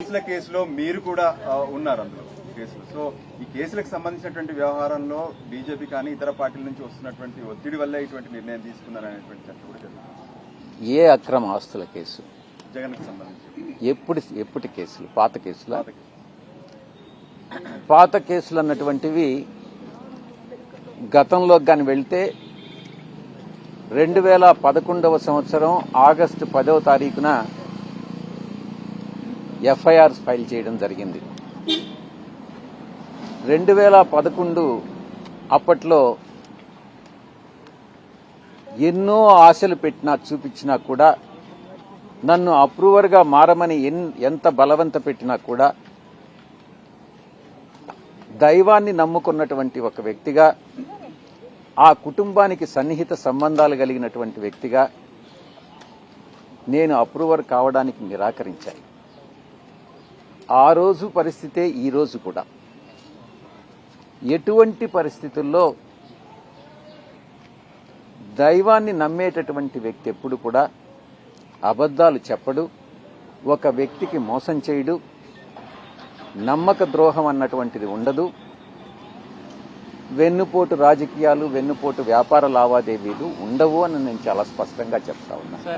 కేసుల కేసులో మీరు కూడా ఉన్నారు అందులో కేసులు. సో ఈ కేసులకు సంబంధించినటువంటి వ్యవహారంలో బీజేపీ కానీ ఇతర పార్టీల నుంచి వస్తున్నటువంటి ఒత్తిడి వల్ల ఇటువంటి నిర్ణయం తీసుకున్నారనేటువంటి చర్చ కూడా జరుగుతుంది. ఏ అక్రమ ఆస్తుల కేసు? జగన్కి సంబంధించి. ఎప్పుడు ఎప్పటి కేసులు? పాత కేసుల? పాత కేసు. పాత కేసులు అన్నటువంటివి గతంలో కానీ వెళ్తే రెండు వేల పదకొండవ సంవత్సరం ఆగస్టు పదవ తారీఖున ఎఫ్ఐఆర్ ఫైల్ చేయడం జరిగింది. రెండు వేల పదకొండు అప్పట్లో ఎన్నో ఆశలు పెట్టినా చూపించినా కూడా నన్ను అప్రూవర్గా మారమని ఎన్- ఎంత బలవంత పెట్టినా కూడా దైవాన్ని నమ్ముకున్నటువంటి ఒక వ్యక్తిగా ఆ కుటుంబానికి సన్నిహిత సంబంధాలు కలిగినటువంటి వ్యక్తిగా నేను అప్రూవర్ కావడానికి నిరాకరించాను ఆ రోజు పరిస్థితే ఈ రోజు కూడా. ఎటువంటి పరిస్థితుల్లో దైవాన్ని నమ్మేటటువంటి వ్యక్తి ఎప్పుడు కూడా అబద్ధాలు చెప్పడు ఒక వ్యక్తికి మోసం చేయడు నమ్మక ద్రోహం అన్నటువంటిది ఉండదు. వెన్నుపోటు రాజకీయాలు వెన్నుపోటు వ్యాపార లావాదేవీలు ఉండవు అని నేను చాలా స్పష్టంగా చెప్తా ఉన్నా.